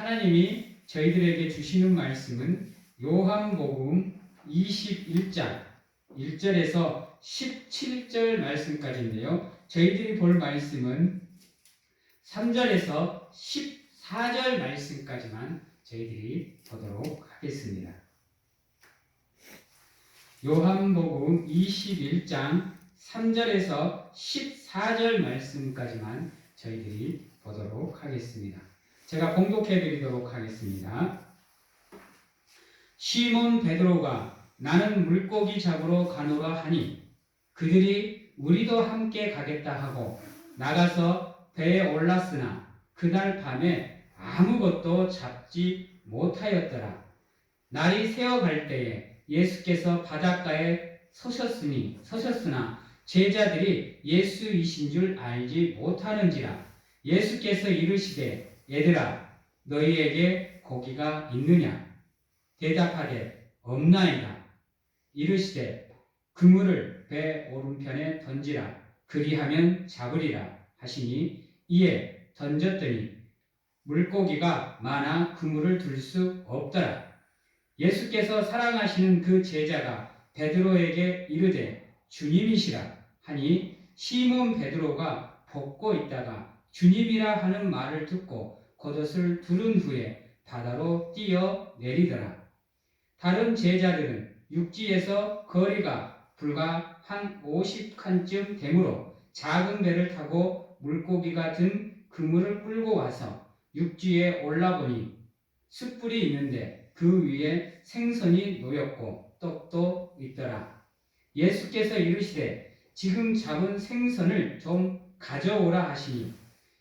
하나님이 저희들에게 주시는 말씀은 요한복음 21장 1절에서 17절 말씀까지인데요. 저희들이 볼 말씀은 3절에서 14절 말씀까지만 저희들이 보도록 하겠습니다. 요한복음 21장 3절에서 14절 말씀까지만 저희들이 보도록 하겠습니다. 제가 봉독해 드리도록 하겠습니다. 시몬 베드로가 나는 물고기 잡으러 가노라 하니 그들이 우리도 함께 가겠다 하고 나가서 배에 올랐으나 그날 밤에 아무것도 잡지 못하였더라. 날이 새어갈 때에 예수께서 바닷가에 서셨으니 서셨으나 제자들이 예수이신 줄 알지 못하는지라 예수께서 이르시되 얘들아 너희에게 고기가 있느냐? 대답하되 없나이다. 이르시되 그물을 배 오른편에 던지라. 그리하면 잡으리라 하시니 이에 던졌더니 물고기가 많아 그물을 둘 수 없더라. 예수께서 사랑하시는 그 제자가 베드로에게 이르되 주님이시라 하니 시몬 베드로가 벗고 있다가 주님이라 하는 말을 듣고 겉옷을 두른 후에 바다로 뛰어 내리더라. 다른 제자들은 육지에서 거리가 불과 한 50칸쯤 되므로 작은 배를 타고 물고기가 든 그물을 끌고 와서 육지에 올라보니 숯불이 있는데 그 위에 생선이 놓였고 떡도 있더라. 예수께서 이르시되 지금 잡은 생선을 좀 가져오라 하시니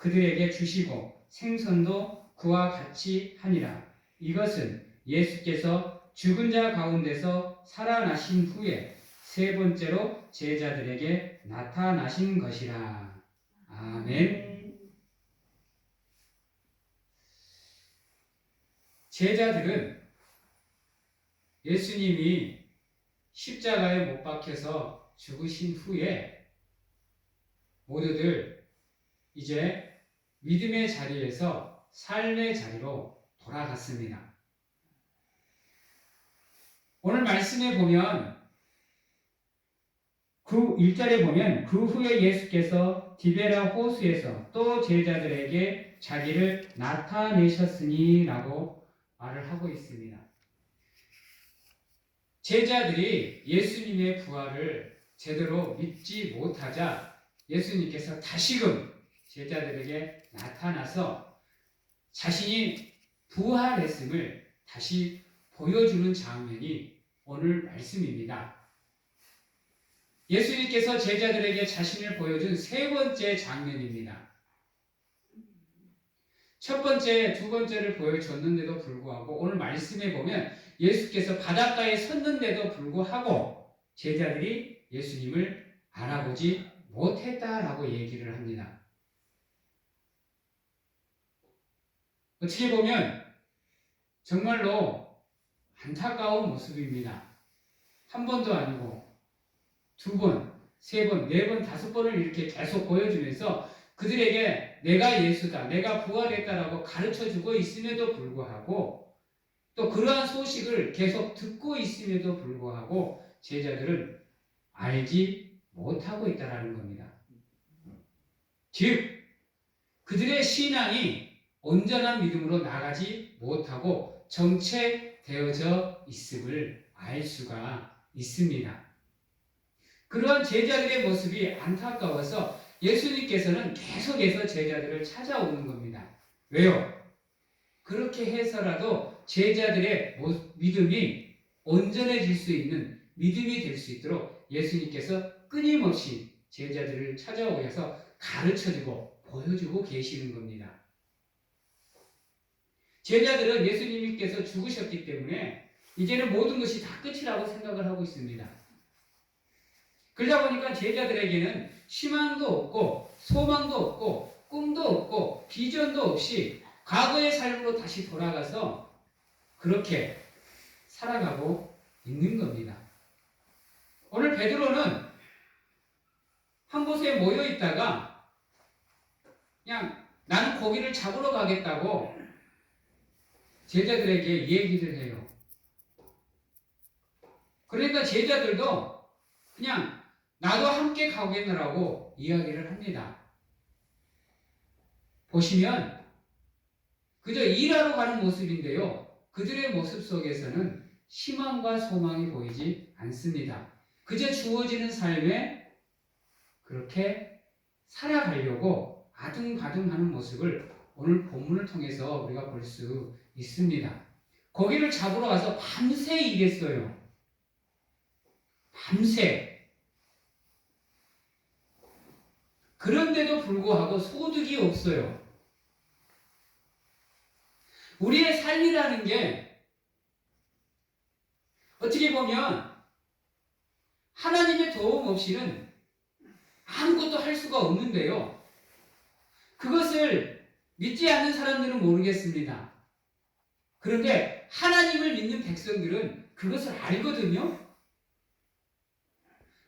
그들에게 주시고 생선도 그와 같이 하니라. 이것은 예수께서 죽은 자 가운데서 살아나신 후에 세 번째로 제자들에게 나타나신 것이라. 아멘. 제자들은 예수님이 십자가에 못 박혀서 죽으신 후에 모두들 이제 믿음의 자리에서 삶의 자리로 돌아갔습니다. 오늘 말씀에 보면 그 1절에 보면 그 후에 예수께서 디베라 호수에서 또 제자들에게 자기를 나타내셨으니라고 말을 하고 있습니다. 제자들이 예수님의 부활을 제대로 믿지 못하자 예수님께서 다시금 제자들에게 나타나서 자신이 부활했음을 다시 보여주는 장면이 오늘 말씀입니다. 예수님께서 제자들에게 자신을 보여준 세 번째 장면입니다. 첫 번째, 두 번째를 보여줬는데도 불구하고 오늘 말씀에 보면 예수께서 바닷가에 섰는데도 불구하고 제자들이 예수님을 알아보지 못했다라고 얘기를 합니다. 어떻게 보면 정말로 안타까운 모습입니다. 한 번도 아니고 두 번, 세 번, 네 번, 다섯 번을 이렇게 계속 보여주면서 그들에게 내가 예수다, 내가 부활했다라고 가르쳐 주고 있음에도 불구하고 또 그러한 소식을 계속 듣고 있음에도 불구하고 제자들은 알지 못하고 있다라는 겁니다. 즉, 그들의 신앙이 온전한 믿음으로 나가지 못하고 정체되어져 있음을 알 수가 있습니다. 그러한 제자들의 모습이 안타까워서 예수님께서는 계속해서 제자들을 찾아오는 겁니다. 왜요? 그렇게 해서라도 제자들의 믿음이 온전해질 수 있는 믿음이 될 수 있도록 예수님께서 끊임없이 제자들을 찾아오셔서 가르쳐주고 보여주고 계시는 겁니다. 제자들은 예수님께서 죽으셨기 때문에 이제는 모든 것이 다 끝이라고 생각을 하고 있습니다. 그러다 보니까 제자들에게는 희망도 없고 소망도 없고 꿈도 없고 비전도 없이 과거의 삶으로 다시 돌아가서 그렇게 살아가고 있는 겁니다. 오늘 베드로는 한 곳에 모여 있다가 그냥 나는 고기를 잡으러 가겠다고 제자들에게 얘기를 해요. 그러니까 제자들도 그냥 나도 함께 가겠느라고 이야기를 합니다. 보시면 그저 일하러 가는 모습인데요. 그들의 모습 속에서는 희망과 소망이 보이지 않습니다. 그저 주어지는 삶에 그렇게 살아가려고 아둥바둥하는 모습을 오늘 본문을 통해서 우리가 볼 수 있습니다. 고기를 잡으러 가서 밤새 일했어요. 밤새. 그런데도 불구하고 소득이 없어요. 우리의 삶이라는 게 어떻게 보면 하나님의 도움 없이는 아무것도 할 수가 없는데요. 그것을 믿지 않는 사람들은 모르겠습니다. 그런데 하나님을 믿는 백성들은 그것을 알거든요.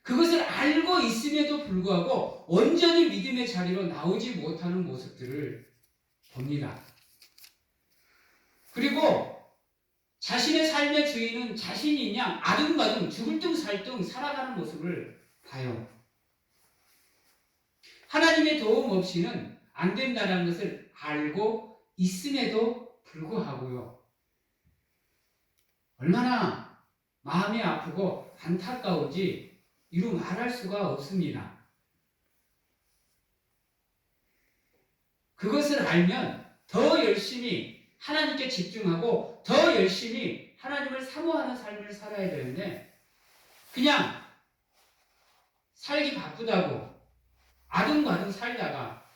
그것을 알고 있음에도 불구하고 온전히 믿음의 자리로 나오지 못하는 모습들을 봅니다. 그리고 자신의 삶의 주인은 자신이 그냥 아둥바둥 죽을 둥 살 둥 살아가는 모습을 봐요. 하나님의 도움 없이는 안 된다는 것을 알고 있음에도 불구하고요. 얼마나 마음이 아프고 안타까운지 이루 말할 수가 없습니다. 그것을 알면 더 열심히 하나님께 집중하고 더 열심히 하나님을 사모하는 삶을 살아야 되는데 그냥 살기 바쁘다고 아둥바둥 살다가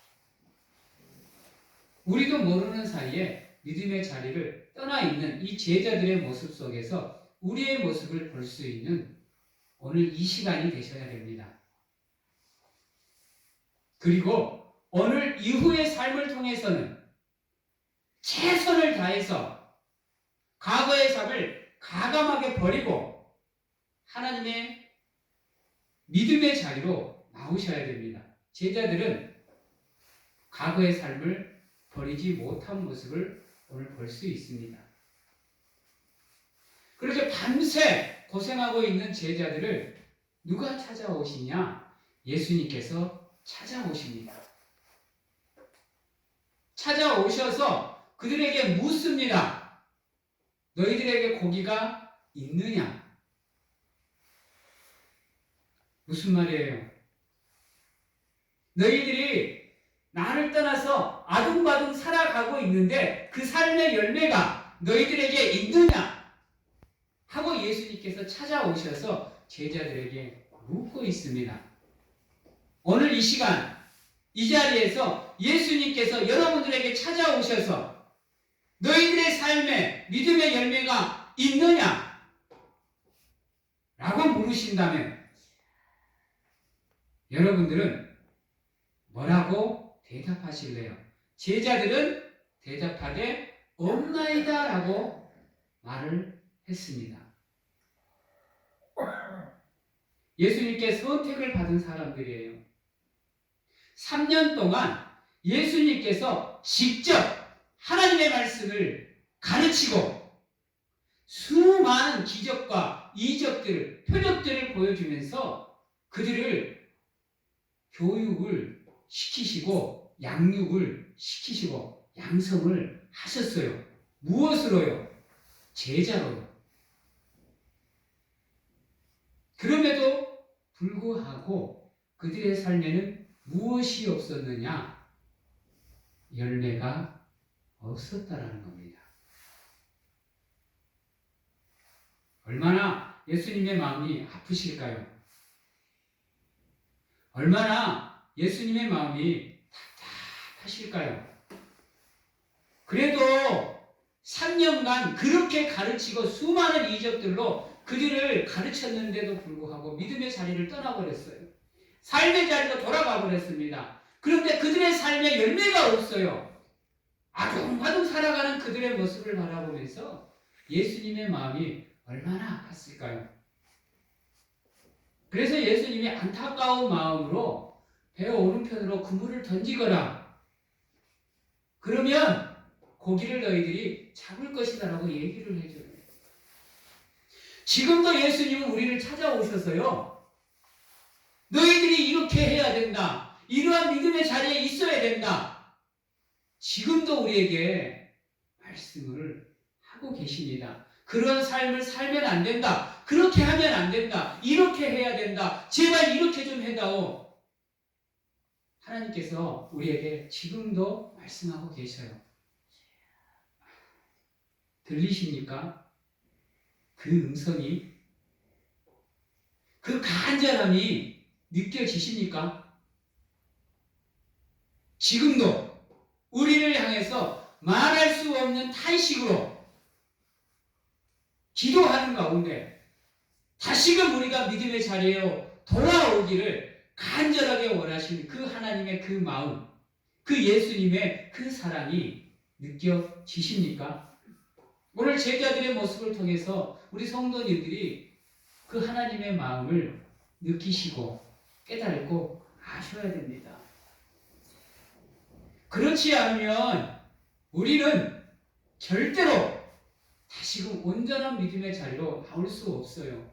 우리도 모르는 사이에 믿음의 자리를 떠나 있는 이 제자들의 모습 속에서 우리의 모습을 볼 수 있는 오늘 이 시간이 되셔야 됩니다. 그리고 오늘 이후의 삶을 통해서는 최선을 다해서 과거의 삶을 가감하게 버리고 하나님의 믿음의 자리로 나오셔야 됩니다. 제자들은 과거의 삶을 버리지 못한 모습을 오늘 볼수 있습니다. 그렇게 밤새 고생하고 있는 제자들을 누가 찾아오시냐? 예수님께서 찾아오십니다. 찾아오셔서 그들에게 묻습니다. 너희들에게 고기가 있느냐? 무슨 말이에요? 너희들이 나를 떠나서 아둥바둥 살아가고 있는데 그 삶의 열매가 너희들에게 있느냐? 하고 예수님께서 찾아오셔서 제자들에게 묻고 있습니다. 오늘 이 시간, 이 자리에서 예수님께서 여러분들에게 찾아오셔서 너희들의 삶에 믿음의 열매가 있느냐? 라고 물으신다면 여러분들은 뭐라고 대답하실래요? 제자들은 대답하되 없나이다 라고 말을 했습니다. 예수님께 선택을 받은 사람들이에요. 3년 동안 예수님께서 직접 하나님의 말씀을 가르치고 수많은 기적과 이적들을, 표적들을 보여주면서 그들을 교육을 시키시고 양육을 시키시고 양성을 하셨어요. 무엇으로요? 제자로요. 그럼에도 불구하고 그들의 삶에는 무엇이 없었느냐? 열매가 없었다라는 겁니다. 얼마나 예수님의 마음이 아프실까요? 얼마나 예수님의 마음이 하실까요? 그래도 3년간 그렇게 가르치고 수많은 이적들로 그들을 가르쳤는데도 불구하고 믿음의 자리를 떠나버렸어요. 삶의 자리로 돌아가 버렸습니다. 그런데 그들의 삶에 열매가 없어요. 아둥바둥 살아가는 그들의 모습을 바라보면서 예수님의 마음이 얼마나 아팠을까요? 그래서 예수님이 안타까운 마음으로 배 오른편으로 그물을 던지거라. 그러면 고기를 너희들이 잡을 것이다 라고 얘기를 해줘요. 지금도 예수님은 우리를 찾아오셔서요. 너희들이 이렇게 해야 된다. 이러한 믿음의 자리에 있어야 된다. 지금도 우리에게 말씀을 하고 계십니다. 그런 삶을 살면 안 된다. 그렇게 하면 안 된다. 이렇게 해야 된다. 제발 이렇게 좀 해다오. 하나님께서 우리에게 지금도 말씀하고 계셔요. 들리십니까? 그 음성이, 그 간절함이 느껴지십니까? 지금도 우리를 향해서 말할 수 없는 탄식으로 기도하는 가운데 다시금 우리가 믿음의 자리에 돌아오기를 간절하게 원하시는 그 하나님의 그 마음, 그 예수님의 그 사랑이 느껴지십니까? 오늘 제자들의 모습을 통해서 우리 성도님들이 그 하나님의 마음을 느끼시고 깨달고 아셔야 됩니다. 그렇지 않으면 우리는 절대로 다시금 온전한 믿음의 자리로 나올 수 없어요.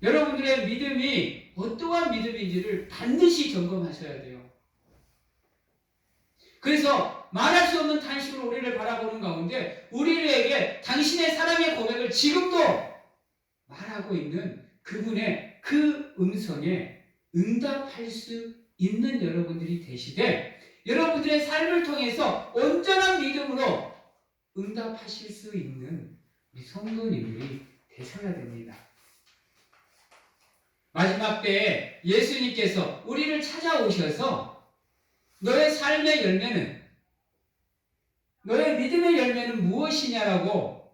여러분들의 믿음이 어떠한 믿음인지를 반드시 점검하셔야 돼요. 그래서 말할 수 없는 탄식으로 우리를 바라보는 가운데 우리에게 당신의 사랑의 고백을 지금도 말하고 있는 그분의 그 음성에 응답할 수 있는 여러분들이 되시되 여러분들의 삶을 통해서 온전한 믿음으로 응답하실 수 있는 우리 성도님들이 되셔야 됩니다. 마지막 때에 예수님께서 우리를 찾아오셔서 너의 삶의 열매는 너의 믿음의 열매는 무엇이냐라고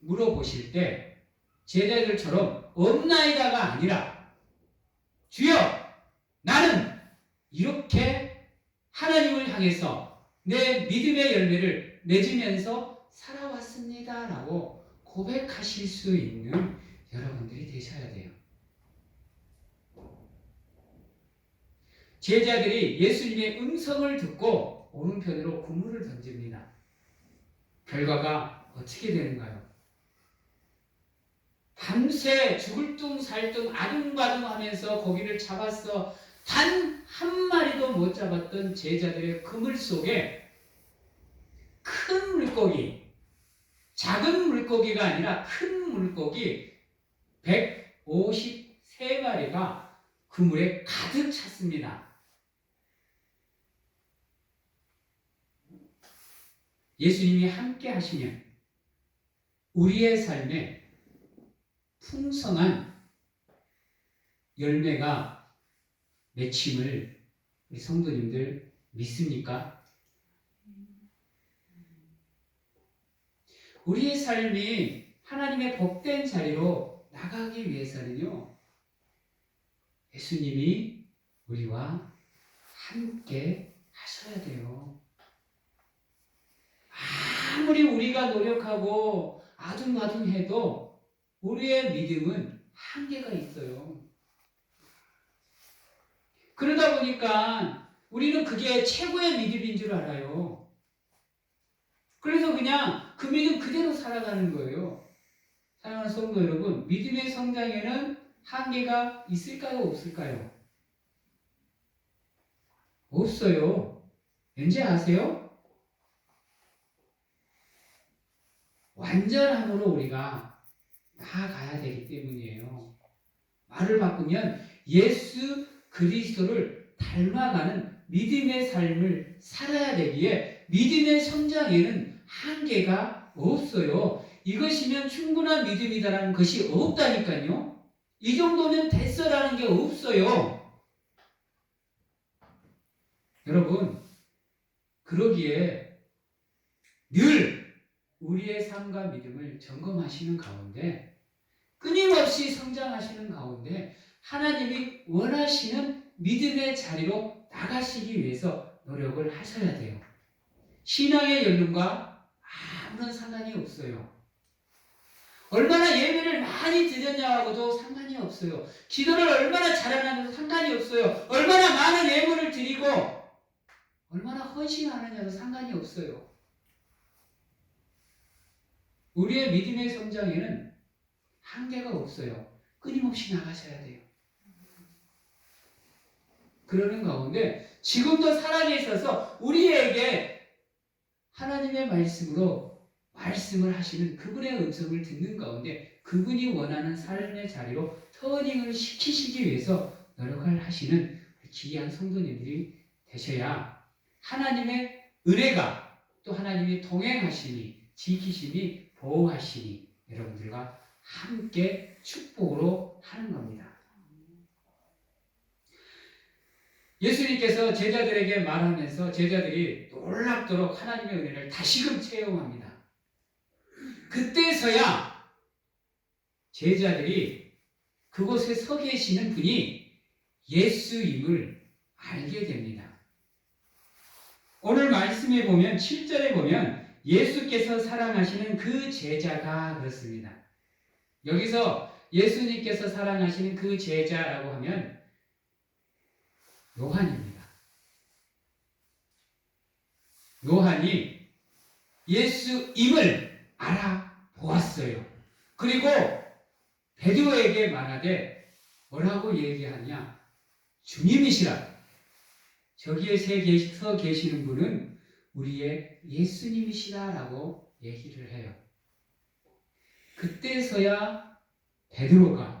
물어보실 때 제자들처럼 없나이다가 아니라 주여 나는 이렇게 하나님을 향해서 내 믿음의 열매를 맺으면서 살아왔습니다라고 고백하실 수 있는 여러분들이 되셔야 돼요. 제자들이 예수님의 음성을 듣고 오른편으로 그물을 던집니다. 결과가 어떻게 되는가요? 밤새 죽을 둥 살둥 아둥바둥 하면서 고기를 잡았어. 단 한 마리도 못 잡았던 제자들의 그물 속에 큰 물고기, 작은 물고기가 아니라 큰 물고기 153마리가 그물에 가득 찼습니다. 예수님이 함께 하시면 우리의 삶에 풍성한 열매가 맺힘을 우리 성도님들 믿습니까? 우리의 삶이 하나님의 복된 자리로 나가기 위해서는요, 예수님이 우리와 함께 하셔야 돼요. 아무리 우리가 노력하고 아둥바둥해도 우리의 믿음은 한계가 있어요. 그러다 보니까 우리는 그게 최고의 믿음인 줄 알아요. 그래서 그냥 그 믿음 그대로 살아가는 거예요. 사랑하는 성도 여러분, 믿음의 성장에는 한계가 있을까요? 없을까요? 없어요. 왠지 아세요? 완전함으로 우리가 나아가야 되기 때문이에요. 말을 바꾸면 예수 그리스도를 닮아가는 믿음의 삶을 살아야 되기에 믿음의 성장에는 한계가 없어요. 이것이면 충분한 믿음이다라는 것이 없다니까요. 이 정도면 됐어라는 게 없어요. 여러분, 그러기에 늘 우리의 삶과 믿음을 점검하시는 가운데 끊임없이 성장하시는 가운데 하나님이 원하시는 믿음의 자리로 나가시기 위해서 노력을 하셔야 돼요. 신앙의 연륜과 아무런 상관이 없어요. 얼마나 예배를 많이 드렸냐하고도 상관이 없어요. 기도를 얼마나 잘하냐도 상관이 없어요. 얼마나 많은 예물을 드리고 얼마나 헌신하느냐도 상관이 없어요. 우리의 믿음의 성장에는 한계가 없어요. 끊임없이 나가셔야 돼요. 그러는 가운데 지금도 살아계셔서 우리에게 하나님의 말씀으로 말씀을 하시는 그분의 음성을 듣는 가운데 그분이 원하는 삶의 자리로 터닝을 시키시기 위해서 노력을 하시는 귀한 성도님들이 되셔야 하나님의 은혜가 또 하나님이 동행하시니 지키시니 보호하시니 여러분들과 함께 축복으로 하는 겁니다. 예수님께서 제자들에게 말하면서 제자들이 놀랍도록 하나님의 은혜를 다시금 체험합니다. 그때서야 제자들이 그곳에 서 계시는 분이 예수임을 알게 됩니다. 오늘 말씀에 보면 7절에 보면 예수께서 사랑하시는 그 제자가 그렇습니다. 여기서 예수님께서 사랑하시는 그 제자라고 하면 요한입니다. 요한이 예수임을 알아보았어요. 그리고 베드로에게 말하되 뭐라고 얘기하냐? 주님이시라. 저기에 서 계시는 분은 우리의 예수님이시다라고 얘기를 해요. 그때서야 베드로가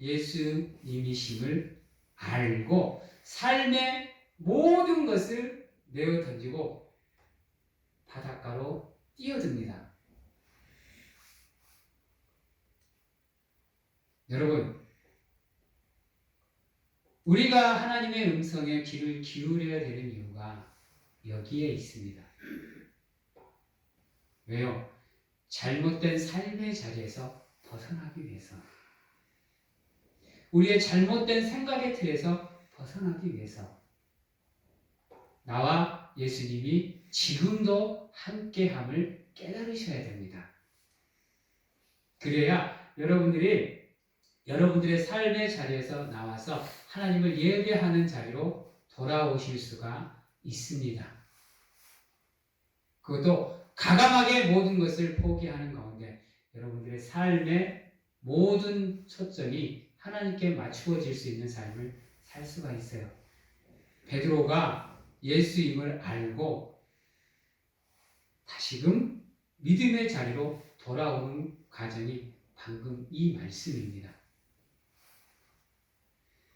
예수님이심을 알고 삶의 모든 것을 내어 던지고 바닷가로 뛰어듭니다. 여러분, 우리가 하나님의 음성에 귀를 기울여야 되는 이유가 여기에 있습니다. 왜요? 잘못된 삶의 자리에서 벗어나기 위해서. 우리의 잘못된 생각의 틀에서 벗어나기 위해서. 나와 예수님이 지금도 함께함을 깨달으셔야 됩니다. 그래야 여러분들이 여러분들의 삶의 자리에서 나와서 하나님을 예배하는 자리로 돌아오실 수가 있습니다. 그것도 가감하게 모든 것을 포기하는 가운데 여러분들의 삶의 모든 초점이 하나님께 맞추어질 수 있는 삶을 살 수가 있어요. 베드로가 예수임을 알고 다시금 믿음의 자리로 돌아오는 과정이 방금 이 말씀입니다.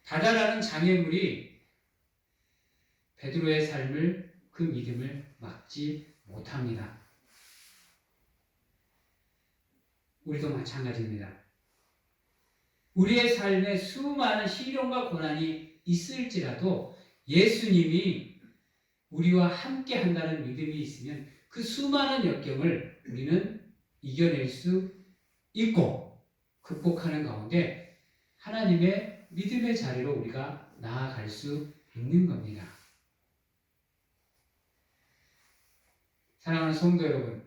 바다라는 장애물이 베드로의 삶을 그 믿음을 막지 못합니다. 우리도 마찬가지입니다. 우리의 삶에 수많은 시련과 고난이 있을지라도 예수님이 우리와 함께 한다는 믿음이 있으면 그 수많은 역경을 우리는 이겨낼 수 있고 극복하는 가운데 하나님의 믿음의 자리로 우리가 나아갈 수 있는 겁니다. 사랑하는 성도 여러분,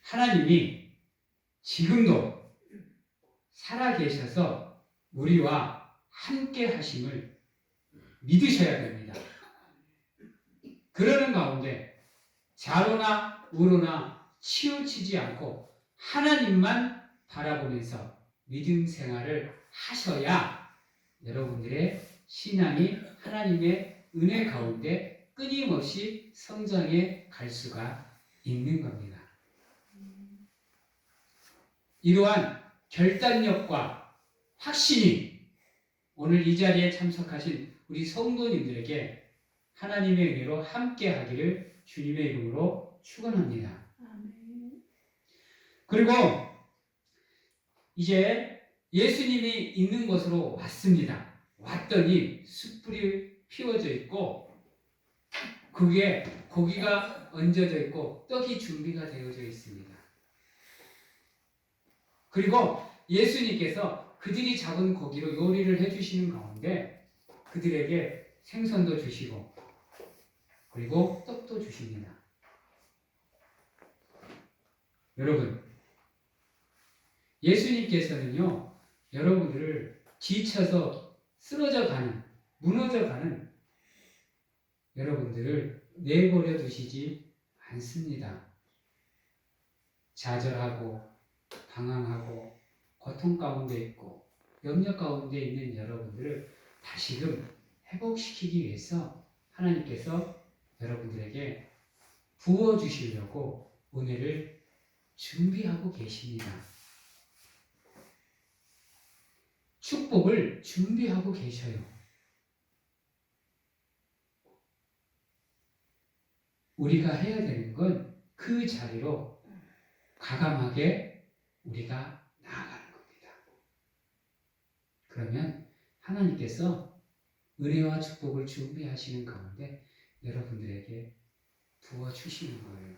하나님이 지금도 살아계셔서 우리와 함께 하심을 믿으셔야 됩니다. 그러는 가운데 좌로나 우로나 치우치지 않고 하나님만 바라보면서 믿음 생활을 하셔야 여러분들의 신앙이 하나님의 은혜 가운데 끊임없이 성장해 갈 수가 있는 겁니다. 이러한 결단력과 확신이 오늘 이 자리에 참석하신 우리 성도님들에게 하나님의 은혜로 함께 하기를 주님의 이름으로 축원합니다. 그리고 이제 예수님이 있는 곳으로 왔습니다. 왔더니 숯불이 피워져 있고 그게 고기가 얹어져 있고 떡이 준비가 되어져 있습니다. 그리고 예수님께서 그들이 잡은 고기로 요리를 해주시는 가운데 그들에게 생선도 주시고 그리고 떡도 주십니다. 여러분, 예수님께서는요, 여러분들을 지쳐서 쓰러져 가는, 무너져 가는 여러분들을 내버려 두시지 않습니다. 좌절하고, 방황하고, 고통 가운데 있고, 염려 가운데 있는 여러분들을 다시금 회복시키기 위해서 하나님께서 여러분들에게 부어주시려고 은혜를 준비하고 계십니다. 축복을 준비하고 계셔요. 우리가 해야 되는 건 그 자리로 과감하게 우리가 나아가는 겁니다. 그러면 하나님께서 은혜와 축복을 준비하시는 가운데 여러분들에게 부어주시는 거예요.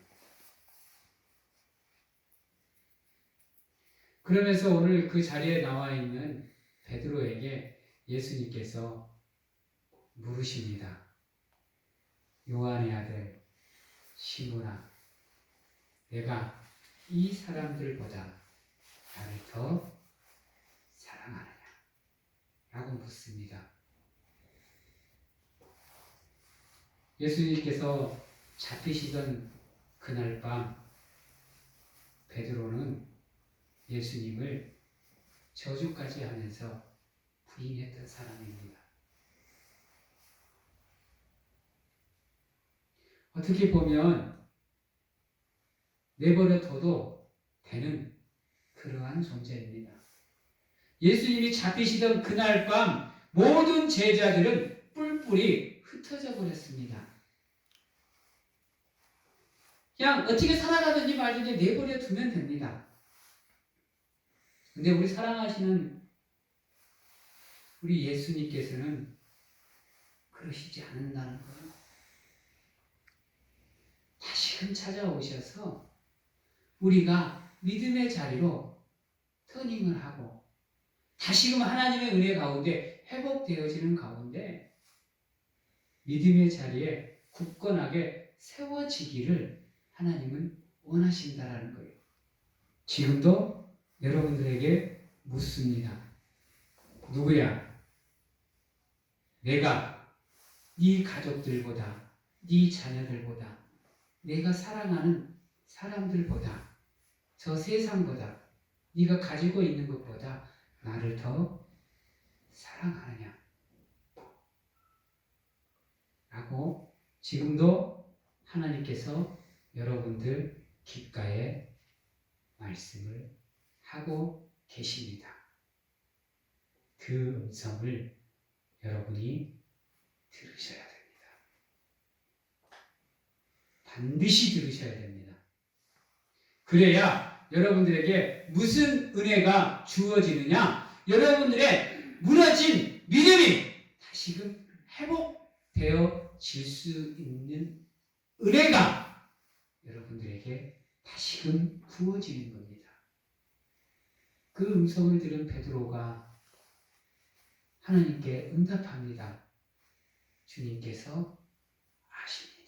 그러면서 오늘 그 자리에 나와 있는 베드로에게 예수님께서 물으십니다. 요한의 아들 시므나 내가 이 사람들보다 나를 더 사랑하느냐? 라고 묻습니다. 예수님께서 잡히시던 그날 밤 베드로는 예수님을 저주까지 하면서 부인했던 사람입니다. 어떻게 보면 내버려 둬도 되는 그러한 존재입니다. 예수님이 잡히시던 그날 밤 모든 제자들은 뿔뿔이 흩어져 버렸습니다. 그냥 어떻게 살아가든지 말든지 내버려 두면 됩니다. 근데 우리 사랑하시는 우리 예수님께서는 그러시지 않는다는 거예요. 다시금 찾아오셔서 우리가 믿음의 자리로 터닝을 하고 다시금 하나님의 은혜 가운데 회복되어지는 가운데 믿음의 자리에 굳건하게 세워지기를 하나님은 원하신다라는 거예요. 지금도 여러분들에게 묻습니다. 누구야? 내가 네 가족들보다, 네 자녀들보다, 내가 사랑하는 사람들보다, 저 세상보다, 네가 가지고 있는 것보다 나를 더 사랑하느냐? 라고 지금도 하나님께서 여러분들 귓가에 말씀을 하고 계십니다. 그 음성을 여러분이 들으셔야 됩니다. 반드시 들으셔야 됩니다. 그래야 여러분들에게 무슨 은혜가 주어지느냐? 여러분들의 무너진 믿음이 다시금 회복되어질 수 있는 은혜가 여러분들에게 다시금 부어지는 겁니다. 그 음성을 들은 베드로가 하나님께 응답합니다. 주님께서 아십니다.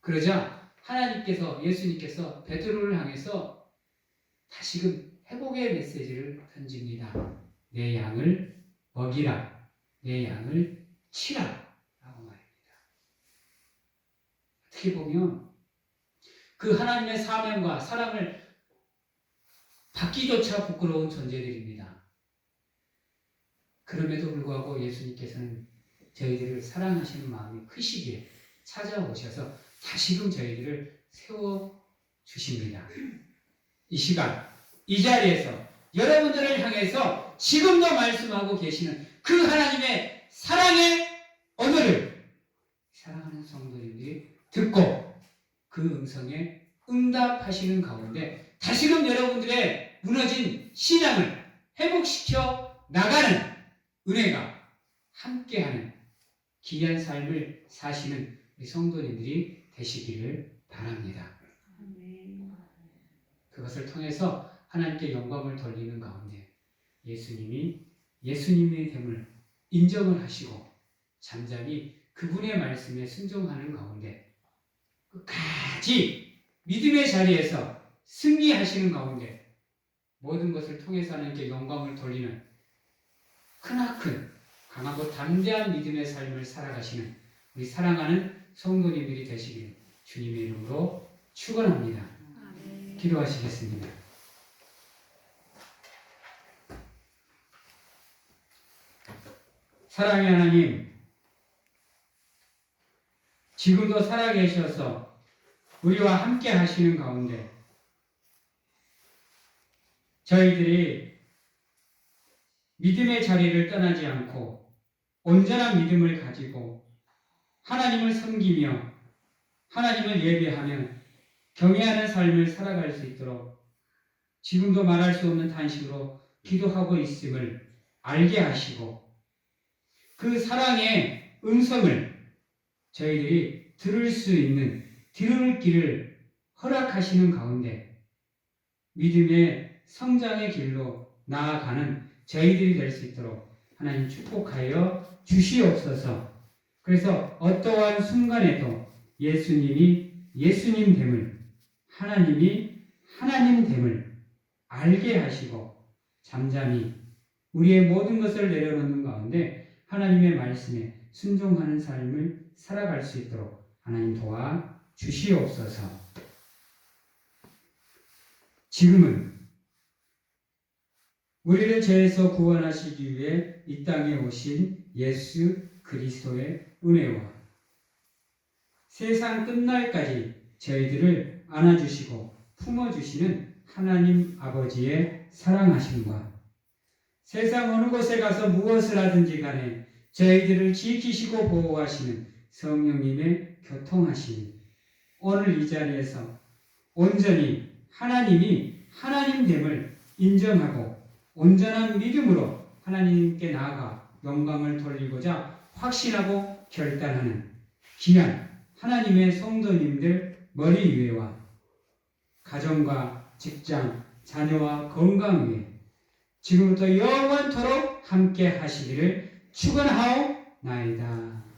그러자 하나님께서 예수님께서 베드로를 향해서 다시금 회복의 메시지를 던집니다. 내 양을 먹이라, 내 양을 치라 라고 말입니다. 어떻게 보면 그 하나님의 사명과 사랑을 받기조차 부끄러운 존재들입니다. 그럼에도 불구하고 예수님께서는 저희들을 사랑하시는 마음이 크시기에 찾아오셔서 다시금 저희들을 세워 주십니다. 이 시간, 이 자리에서 여러분들을 향해서 지금도 말씀하고 계시는 그 하나님의 사랑의 언어를 사랑하는 성도님들이 듣고 그 음성에 응답하시는 가운데 다시금 여러분들의 무너진 신앙을 회복시켜 나가는 은혜가 함께하는 귀한 삶을 사시는 우리 성도님들이 되시기를 바랍니다. 그것을 통해서 하나님께 영광을 돌리는 가운데 예수님이 예수님의 됨을 인정을 하시고 잠잠히 그분의 말씀에 순종하는 가운데 끝까지 믿음의 자리에서 승리하시는 가운데 모든 것을 통해서 하나님께 영광을 돌리는 크나큰 강하고 담대한 믿음의 삶을 살아가시는 우리 사랑하는 성도님들이 되시길 주님의 이름으로 축원합니다. 기도하시겠습니다. 사랑의 하나님, 지금도 살아계셔서 우리와 함께 하시는 가운데 저희들이 믿음의 자리를 떠나지 않고 온전한 믿음을 가지고 하나님을 섬기며 하나님을 예배하며 경외하는 삶을 살아갈 수 있도록 지금도 말할 수 없는 단식으로 기도하고 있음을 알게 하시고 그 사랑의 음성을 저희들이 들을 수 있는 들을 길을 허락하시는 가운데 믿음의 성장의 길로 나아가는 저희들이 될 수 있도록 하나님 축복하여 주시옵소서. 그래서 어떠한 순간에도 예수님이 예수님 됨을 하나님이 하나님 됨을 알게 하시고 잠잠히 우리의 모든 것을 내려놓는 가운데 하나님의 말씀에 순종하는 삶을 살아갈 수 있도록 하나님 도와 주시옵소서. 지금은 우리를 죄에서 구원하시기 위해 이 땅에 오신 예수 그리스도의 은혜와 세상 끝날까지 저희들을 안아주시고 품어주시는 하나님 아버지의 사랑하심과 세상 어느 곳에 가서 무엇을 하든지 간에 저희들을 지키시고 보호하시는 성령님의 교통하심 오늘 이 자리에서 온전히 하나님이 하나님됨을 인정하고 온전한 믿음으로 하나님께 나아가 영광을 돌리고자 확신하고 결단하는 귀한 하나님의 성도님들 머리 위에와 가정과 직장, 자녀와 건강 위에 지금부터 영원토록 함께 하시기를 축원하옵나이다.